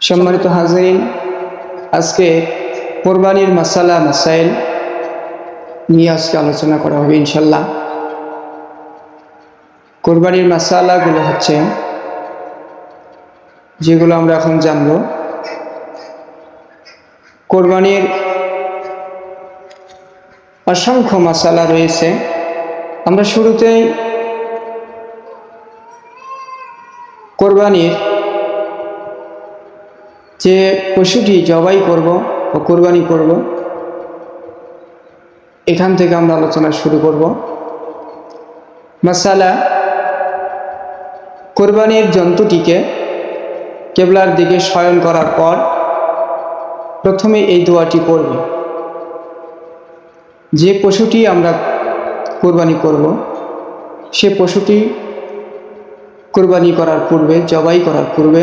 সম্মানিত হাজরিন, আজকে কোরবানির মাসালা, মাসাইল নিয়ে আজকে আলোচনা করা হবে ইনশাল্লাহ কোরবানির মাসালাগুলো হচ্ছে যেগুলো আমরা এখন জানব। কোরবানির অসংখ্য মাসালা রয়েছে। আমরা শুরুতেই কোরবানির যে পশুটি জবাই করব ও কোরবানি করব, এখান থেকে আমরা আলোচনা শুরু করব। মাসালা, কোরবানির জন্তুটিকে কেবলার দিকে শয়ন করার পর প্রথমে এই দোয়াটি পড়বে। যে পশুটি আমরা কোরবানি করব, সে পশুটি কোরবানি করার পূর্বে, জবাই করার পূর্বে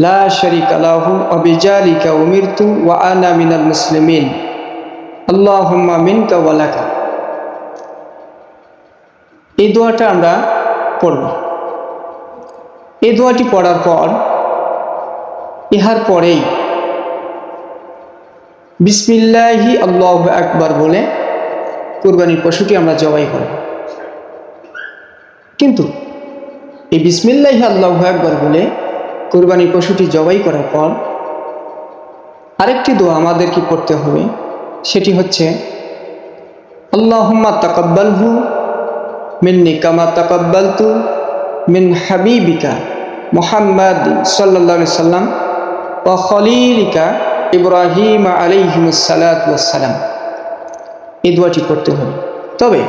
লা শারিকা লাহু ওয়া বিজালিকা উমিরতু ওয়া আনা মিনাল মুসলিমিন। আল্লাহুম্মা মিনকা ওয়া লাকা। এই দোয়াটা আমরা পড়ব। এই দোয়াটি পড়ার পর, ইহার পরেই বিসমিল্লাহি আল্লাহ একবার বলে কুরবানির পশুটি আমরা জবাই করব। কিন্তু এই বিসমিল্লাহি আল্লাহ একবার বলে কুরবানির পশুটি জবাই করার পর আরেকটি দোয়া আমাদেরকে পড়তে হবে। সেটি হচ্ছে, আল্লাহুম্মা মিন্নি কামা তাকাব্বালতু মিন হাবিবিকা মুহাম্মদ সাল্লাল্লাহু সাল্লাম ও খলিলিকা ইব্রাহিম আলাইহিমুসালাম এই দোয়াটি করতে হবে। তবে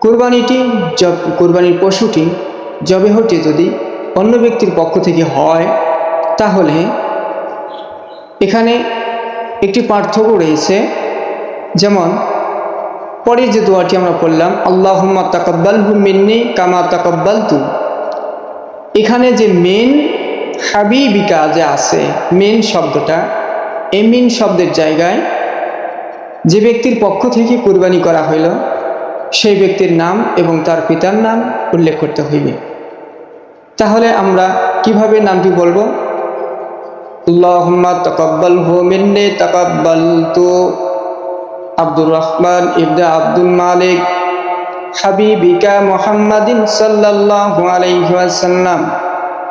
কোরবানিটি জব কোরবানির পশুটি জবেহটি যদি অন্য ব্যক্তির পক্ষ থেকে হয়, তাহলে এখানে একটি পার্থক্য রয়েছে। যেমন পরে যে দোয়াটি আমরা পড়লাম, আল্লাহুম্মা তাকাব্বাল হু মিন্নি কামা তাকাব্বাল তু এখানে যে মেন হাবিবিকা যে আছে, মেন শব্দটা, এই মেন শব্দের জায়গায় যে ব্যক্তির পক্ষ থেকে কুরবানি করা হইল, সেই ব্যক্তির নাম এবং তার পিতার নাম উল্লেখ করতে হইবে। তাহলে আমরা কীভাবে নামটি বলব? আল্লাহুম্মা তাকাব্বাল হু মিন্নি তাকাব্বালতু আব্দুর রহমান ইবনে আব্দুল মালিক হাবিবিকা মুহাম্মাদিন সাল্লাল্লাহু আলাইহি ওয়াসাল্লাম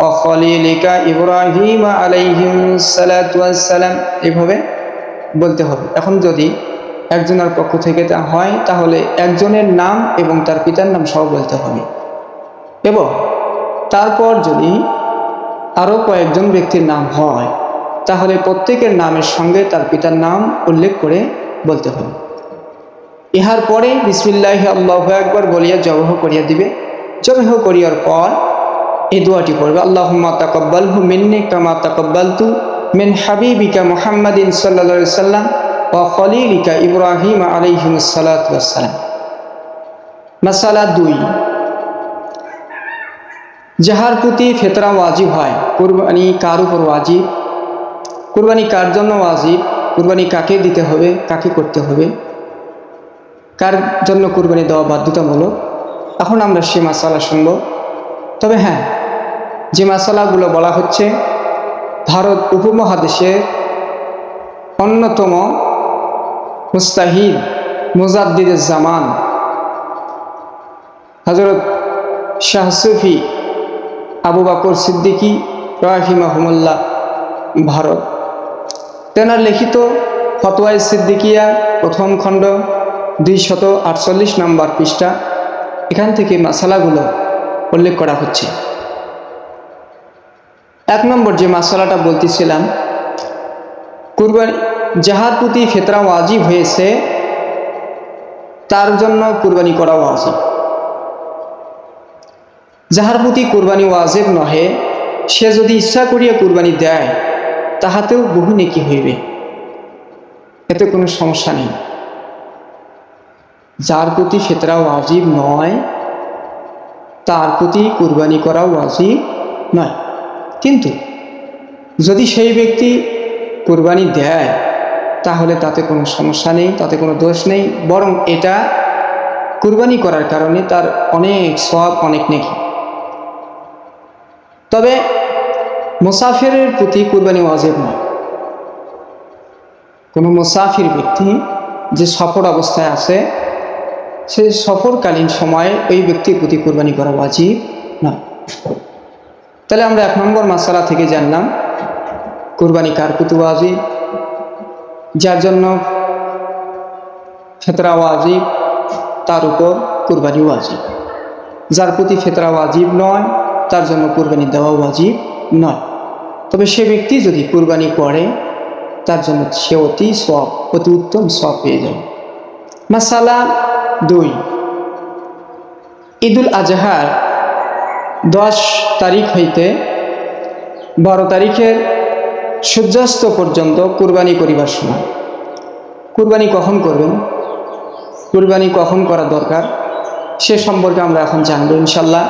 ও খলিলিকা ইব্রাহিম আলাইহিম ওয়াসসালাম। এভাবে বলতে হবে। এখন যদি একজনের পক্ষ থেকে তা হয়, তাহলে একজনের নাম এবং তার পিতার নাম সহ বলতে হবে। এবং তারপর যদি আরও কয়েকজন ব্যক্তির নাম হয়, তাহলে প্রত্যেকের নামের সঙ্গে তার পিতার নাম উল্লেখ করে বলতে হবে। ইহার পরে বিসমিল্লাহ আল্লাহ একবার বলিয়া জবহ করিয়া দিবে। জবহ করিয়ার পর এই দোয়াটি পড়বে, আল্লাহুম্মা তাকাব্বাল হু মিন্নি কামা তাকাব্বাল তু মিন হাবিবিকা মুহাম্মাদিন সাল্লা সাল্লাম ও খলিলিকা ইব্রাহিম সালাতাম মাসালা দুই। যাহার প্রতি ফেতরা ওয়াজিব হয়, কুরবানি কার উপর ওয়াজিব? কুরবানি কার জন্য ওয়াজিব? কুরবানি কাকে দিতে হবে? কাকে করতে হবে? কার জন্য কুরবানি দেওয়া বাধ্যতামূলক? এখন আমরা সে মাসালা শুনব। তবে হ্যাঁ যে মাসালাগুলো বলা হচ্ছে, ভারত উপমহাদেশের অন্যতম মুস্তাহিদ মুজাদ্দিদের জামান হজরত শাহসুফি আবু সিদ্দিকী রাহিমাহমুল্লাহ, ভারত। তেনার লিখিত ফতোয়াই সিদ্দিকিয়া প্রথম খণ্ড, দুইশত আটচল্লিশ নম্বর পৃষ্ঠা, এখান থেকে মশালাগুলো উল্লেখ করা হচ্ছে। এক নম্বর যে মশালাটা বলতেছিলাম, কুরবানি, যাহার প্রতি ফেতরা ওয়াজিব হয়েছে, তার জন্য কুরবানি করা ওয়াজিব। যাহার প্রতি কুরবানি ওয়াজিব নহে, সে যদি ইচ্ছা করিয়া কুরবানি দেয়, তাহাতেও বহু নেকি হইবে। এতে কোনো সমস্যা নেই। যার প্রতি ফেতরা ওয়াজিব নয়, তার প্রতি কুরবানি করা ওয়াজিব নয়। কিন্তু যদি সেই ব্যক্তি কুরবানি দেয়, তাহলে তাতে কোনো সমস্যা নেই, তাতে কোনো দোষ নেই, বরং এটা কুরবানি করার কারণে তার অনেক সব অনেক নেকি। তবে মুসাফিরের প্রতি কুরবানি ওয়াজিব নয়। কোনো মুসাফির ব্যক্তি যে সফর অবস্থায় আছে, সে সফরকালীন সময়ে ওই ব্যক্তির প্রতি কুরবানি করা ওয়াজিব নয়। তাহলে আমরা এক নম্বর মাসালা থেকে জানলাম, কুরবানি কার প্রতি ওয়াজিব? যার জন্য ফেতরা ওয়াজিব, তার উপর কুরবানি ওয়াজিব। যার প্রতি ফেতরা ওয়াজিব নয় তার জন্য কুরবানি দেওয়া ওয়াজিব নয়। তবে সে ব্যক্তি যদি কুরবানি করে, তার জন্য সে অতি সব অতি উত্তম সব পেয়ে যাবে মাসালা দুই। ঈদুল আজহার দশ তারিখ হইতে বারো তারিখের সূর্যাস্ত পর্যন্ত কুরবানি করিবার সময়। কুরবানি কখন করবেন? কুরবানি কখন করা দরকার? সে সম্পর্কে আমরা এখন জানব ইনশাল্লাহ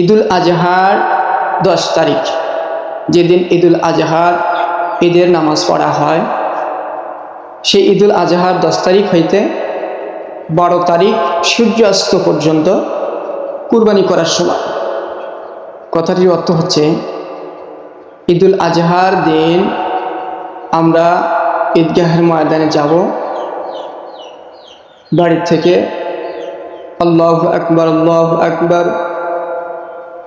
ঈদুল আজহার দশ তারিখ। যেদিন ঈদুল আজহার ঈদের নামাজ পড়া হয়, সেই ঈদুল আজহার দশ তারিখ হইতে বারো তারিখ সূর্যাস্ত পর্যন্ত কুরবানি করার সময়। কথাটির অর্থ হচ্ছে, ঈদুল আজহার দিন আমরা ঈদগাহের ময়দানে যাব। বাড়ির থেকে আল্লাহ আকবর আল্লাহ আকবর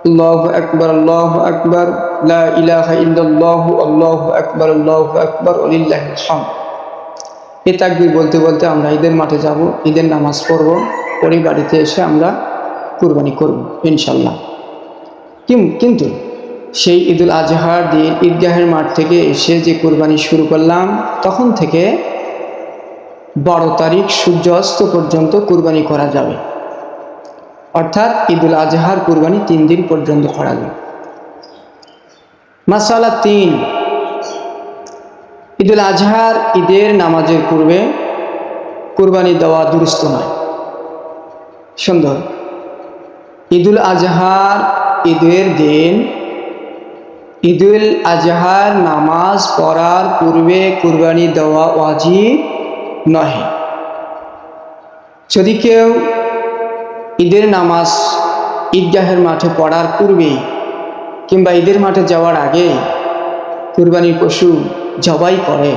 আল্লাহ আকবর আল্লাহ আকবর ইলাহা ইল্লাল্লাহ, আল্লাহ আকবর আল্লাহ আকবর আলিল্লাহিল হামদ। এ তাকবির বলতে বলতে আমরা ঈদের মাঠে যাব, ঈদের নামাজ পড়ব পরে বাড়িতে এসে আমরা কুরবানি করব ইনশাল্লাহ কিন্তু সেই ঈদুল আজহার দিন ঈদগাহের মাঠ থেকে এসে যে কুরবানি শুরু করলাম, তখন থেকে বারো তারিখ সূর্য অস্ত পর্যন্ত কুরবানি করা যাবে। অর্থাৎ ঈদুল আজহার কুরবানি তিন দিন পর্যন্ত করা যাবে মাসালা তিন। ঈদুল আজহার ঈদের নামাজের পূর্বে কুরবানি দেওয়া দুরুস্ত নয়। সুন্দর। ঈদুল আজহার ঈদের দিন ঈদুল আজহার নামাজ পড়ার পূর্বে কুরবানি দেওয়া ওয়াজিব নহে। যদি কেউ ঈদের নামাজ ঈদগাহের মাঠে পড়ার পূর্বেই কিংবা ঈদের মাঠে যাওয়ার আগে কুরবানির পশু জবাই করে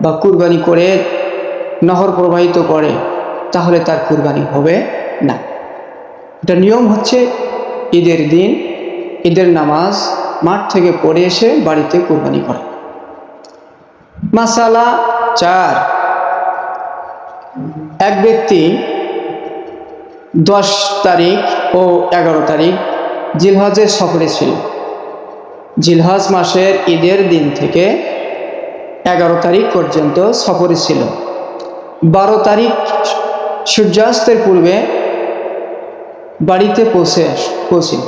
বা কুরবানি করে নহর প্রবাহিত করে, তাহলে তার কুরবানি হবে না। এটা নিয়ম হচ্ছে ঈদের দিন ঈদের নামাজ মাঠ থেকে পড়ে এসে বাড়িতে কোরবানি করে। মাসালা চার। এক ব্যক্তি দশ তারিখ ও এগারো তারিখ জিলহজের সফরে ছিল। জিলহজ মাসের ঈদের দিন থেকে এগারো তারিখ পর্যন্ত সফরে ছিল। বারো তারিখ সূর্যাস্তের পূর্বে বাড়িতে পৌঁছে পৌঁছিল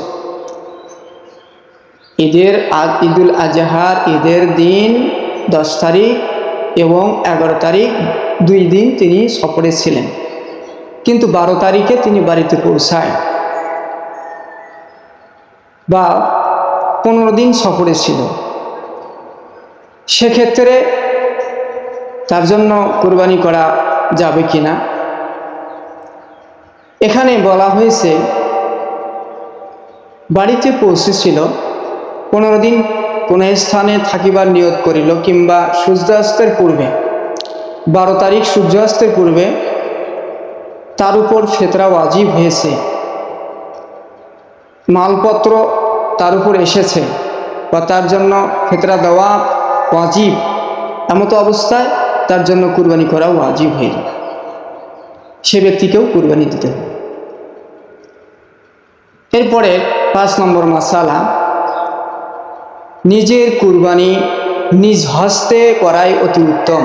ঈদের ঈদুল আজহার ঈদের দিন দশ তারিখ এবং এগারো তারিখ দুই দিন তিনি সফরে ছিলেন। কিন্তু বারো তারিখে তিনি বাড়িতে পৌঁছায় বা পনেরো দিন সফরে ছিল। সেক্ষেত্রে তার জন্য কোরবানি করা যাবে কি না এখানে বলা হয়েছে, বাড়িতে পৌঁছেছিল, পনেরো দিন কোনো স্থানে থাকিবার নিয়োগ করিল কিংবা সূর্যাস্তের পূর্বে, বারো তারিখ সূর্যাস্তের পূর্বে তার উপর ফেতরা ওয়াজিব হয়েছে। মালপত্র তার উপর এসেছে বা তার জন্য ফেতরা দেওয়া ওয়াজিব এমতো অবস্থায় তার জন্য কুরবানি করা ওয়াজিব হয়ে যায় সে ব্যক্তিকেও কুরবানি দিতে হবে। এরপরে পাঁচ নম্বর মাসালা, নিজের কুরবানি নিজ হস্তে করাই অতি উত্তম।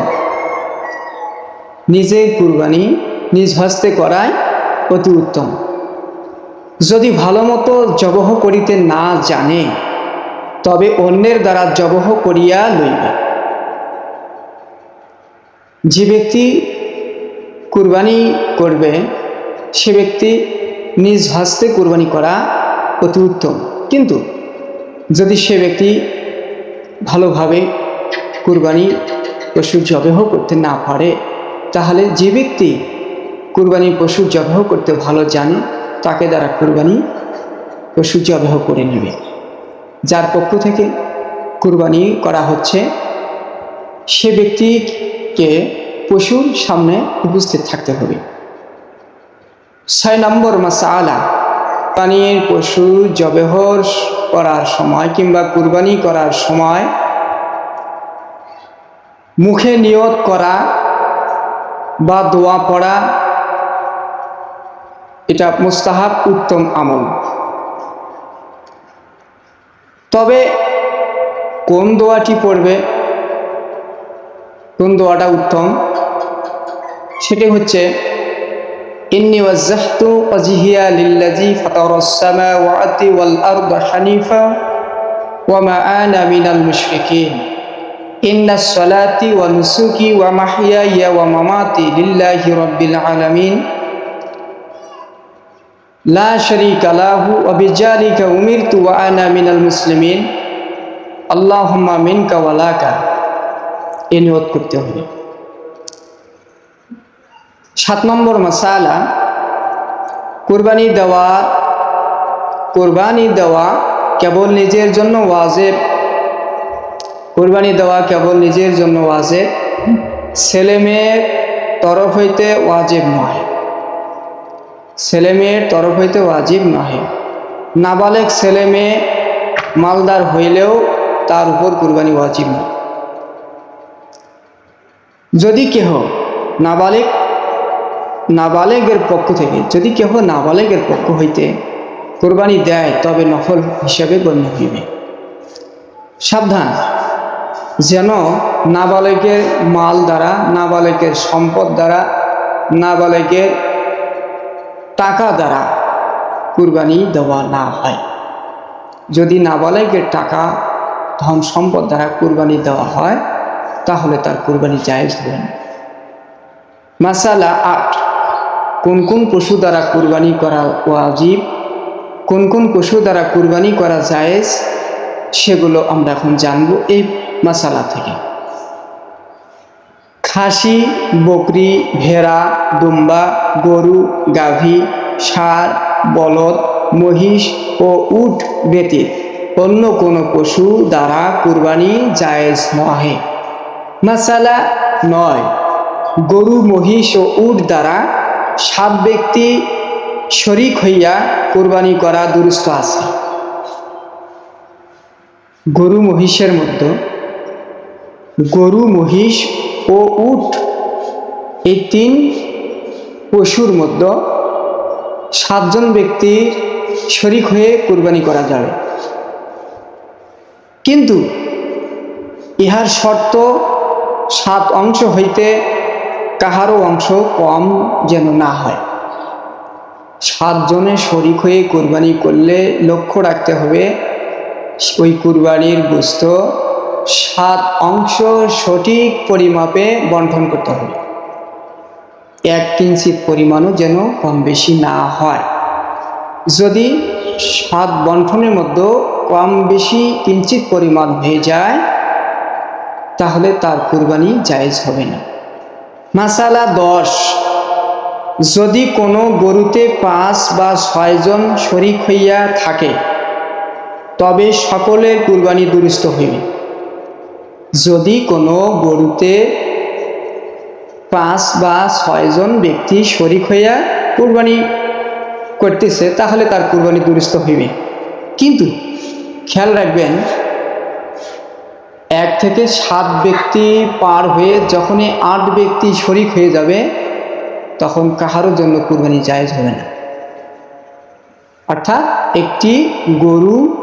নিজের কুরবানি নিজ হস্তে করাই অতি উত্তম। যদি ভালো মতো জবহ করিতে না জানে, তবে অন্যের দ্বারা জবহ করিয়া লইবে। যে ব্যক্তি কুরবানি করবে, সে ব্যক্তি নিজ হস্তে কুরবানি করা অতি উত্তম। কিন্তু যদি সে ব্যক্তি ভালোভাবে কুরবানি পশু জবেহ করতে না পারে, তাহলে যে ব্যক্তি কুরবানি পশু জবেহ করতে ভালো জানে, তাকে দ্বারা কুরবানি পশু জবেহ করে নেবে। যার পক্ষ থেকে কুরবানি করা হচ্ছে, সে ব্যক্তিকে পশুর সামনে উপস্থিত থাকতে হবে। ছয় নম্বর মাসালা, কুরবানির পশু জবেহর করার সময় কিংবা কুরবানি করার সময় মুখে নিয়ত করা বা দোয়া পড়া এটা মুস্তাহাব উত্তম আমল। তবে কোন দোয়াটি পড়বে? কোন দোয়াটা উত্তম? সেটি হচ্ছে, ইন্নি ওয়াজ্জাহতু ওয়াজহিয়া লিল্লাযী ফাতারাস সামাওয়াতি ওয়াল আরদা হানিফা ওয়া মা আনা মিনাল মুশরিকিন ইন্না সলাতি ওয়া নুসুকি ওয়া মাহইয়ায়া ওয়া মামাতি লিল্লাহি রাব্বিল আলামিন লা শারীকা লাহু ওয়া বিজালিকা উমিরতু ওয়া আনা মিনাল মুসলিমিন। আল্লাহুম্মা মিনকা ওয়া লাকা। এ নিয়ত করতে হবে। সাত নম্বর মাসালা, কোরবানি দেওয়া কোরবানি দেওয়া কেবল নিজের জন্য ওয়াজেব। কোরবানি দেওয়া কেবল নিজের জন্য ওয়াজেব। ছেলে মেয়ের তরফ হইতে ওয়াজেব নয়। ছেলে মেয়ের তরফ হইতে ওয়াজিব নহে। নাবালেক ছেলে মেয়ে মালদার হইলেও তার উপর কুরবানি ওয়াজিব নয় যদি কেহ নাবালেক নাবালেগের পক্ষ থেকে, যদি কেহ নাবালেগের পক্ষ হইতে কোরবানি দেয়, তবে নফল হিসাবে গণ্য হইবে। সাবধান, যেন নাবালেকের মাল দ্বারা, নাবালেকের সম্পদ দ্বারা, নাবালেকের টাকা দ্বারা কুরবানি দেওয়া না হয়। যদি নাবালেকের টাকা, ধন সম্পদ দ্বারা কুরবানি দেওয়া হয়, তাহলে তার কুরবানি জায়েজ হবে না। মাসালা আট, কোন কোন পশু দ্বারা কুরবানি করা ওয়াজিব, কোন কোন পশু দ্বারা কুরবানি করা জায়েজ, সেগুলো আমরা এখন জানব এই মাসালা থেকে। খাসি, বকরি, ভেড়া, দুম্বা, গরু, গাভী, ষাঁড়, বলদ, মহিষ ও উট ব্যতীত অন্য কোনো পশু দ্বারা কুরবানি জায়েজ নহে। মাসালা নয়, গরু, মহিষ ও উট দ্বারা সাত ব্যক্তি শরিক হইয়া কুরবানি করা দুরুস্থ আছে। গরু, মহিষের মধ্যে গরু, মহিষ ও উট এই তিন পশুর মধ্যে সাতজন ব্যক্তির শরিক হয়ে কুরবানি করা যাবে কিন্তু ইহার শর্ত সাত অংশ হইতে কাহারও অংশ কম যেন না হয়। সাতজনে শরিক হয়ে কুরবানি করলে লক্ষ্য রাখতে হবে, ওই কুরবানির গোস্ত সাত অংশ সঠিক পরিমাপে বন্টন করতে হবে। এক কিঞ্চিত পরিমাণও যেন কম বেশি না হয়। যদি সাত বন্টনের মধ্যে কম বেশি কিঞ্চিত পরিমাণ হয়ে যায়, তাহলে তার কুরবানি জায়েজ হবে না। মাসালা দশ। যদি কোনো গরুতে পাঁচ বা ছয়জন শরিক হইয়া থাকে, তবে সকলের কুরবানি দুরুস্ত হইবে। যদি কোনো গরুতে পাঁচ বা ছয়জন ব্যক্তি শরিক হইয়া কুরবানি করতেছে, তাহলে তার কুরবানি দুরুস্ত হইবে। কিন্তু খেয়াল রাখবেন, এক থেকে সাত ব্যক্তি পার হয়ে যখনই আট ব্যক্তি শরিক হয়ে যাবে, তখন কাহারও জন্য কুরবানি জায়েজ হবে না। অর্থাৎ একটি গরু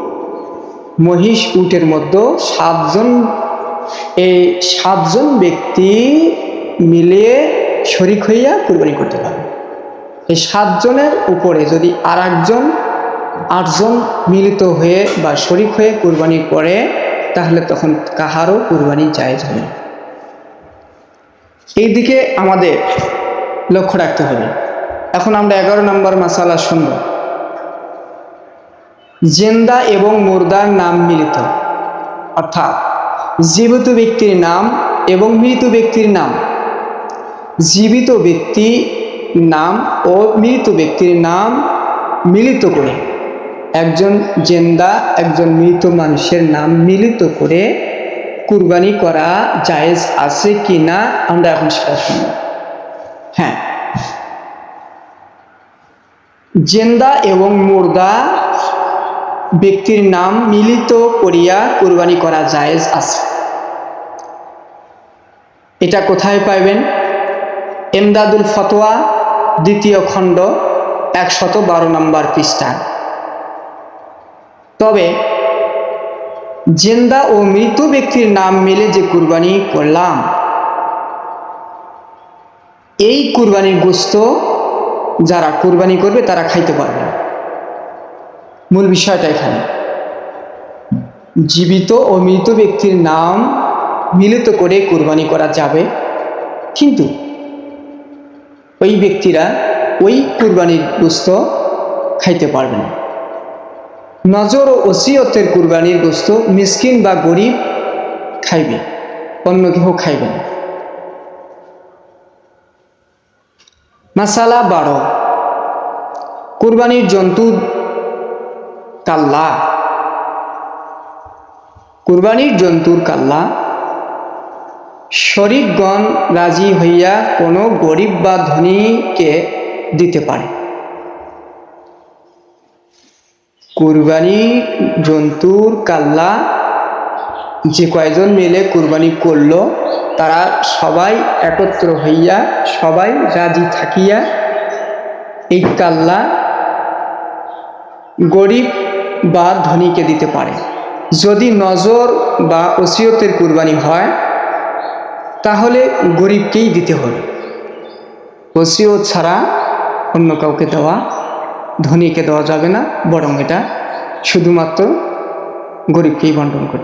মহিষ উটের মধ্যে সাতজন এই সাতজন ব্যক্তি মিলে শরিক হইয়া কুরবানি করতে পারবে এই সাতজনের উপরে যদি আর একজন আটজন মিলিত হয়ে বা শরিক হয়ে কুরবানি করে, তাহলে তখন কাহারও কুরবানি জায়েজ হবে। এই দিকে আমাদের লক্ষ্য রাখতে হবে। এখন আমরা এগারো নম্বর মাসালা শুনব। জেন্দা এবং মুর্দার নাম মিলিত। অর্থাৎ জীবিত ব্যক্তির নাম এবং মৃত ব্যক্তির নাম। জীবিত ব্যক্তি নাম ও মৃত ব্যক্তির নাম মিলিত করে। একজন জেন্দা, একজন মৃত মানুষের নাম মিলিত করে কুরবানি করা জায়েজ আছে কি না, আমরা এখন সেটা শুনব। হ্যাঁ। জেন্দা এবং মুর্দা ব্যক্তির নাম মিলিত করিয়া কুরবানি করা জায়েজ আছে। এটা কোথায় পাইবেন? এমদাদুল ফতোয়া, দ্বিতীয় খণ্ড একশত বারো নম্বর পৃষ্ঠা। তবে, জেন্দা ও মৃত ব্যক্তির নাম মিলে যে কুরবানি করলাম, এই কুরবানির গোস্ত যারা কুরবানি করবে তারা খাইতে পারবে। মূল বিষয়টা এখানে। জীবিত ও মৃত ব্যক্তির নাম মিলিত করে কুরবানি করা যাবে। কিন্তু ওই ব্যক্তিরা ওই কুরবানির গোস্ত খাইতে পারবে না। নজর ও ওসিয়তের কুরবানির গোস্ত মিসকিন বা গরিব খাইবে, অন্য কেউ খাইবে না। মাসালা বারো। কুরবানির জন্তু কাল্লা। কুরবানির জন্তুর কাল্লা। শরিকগণ রাজি হইয়া কোনো গরিব বা ধনীকে দিতে পারে। কুরবানির জন্তুর কাল্লা, যে কয়জন মিলে কুরবানি করল, তারা সবাই একত্র হইয়া, সবাই রাজি থাকিয়া, এই কাল্লা গরিব বা ধনীকে দিতে পারে। যদি নজর বা ওসিয়তের কুরবানি হয়, তাহলে গরিবকেই দিতে হবে। ওসিয়ত ছাড়া অন্য কাউকে দেওয়া, ধনীকে দেওয়া যাবে না, বরং এটা শুধুমাত্র গরিবকেই বন্টন করতে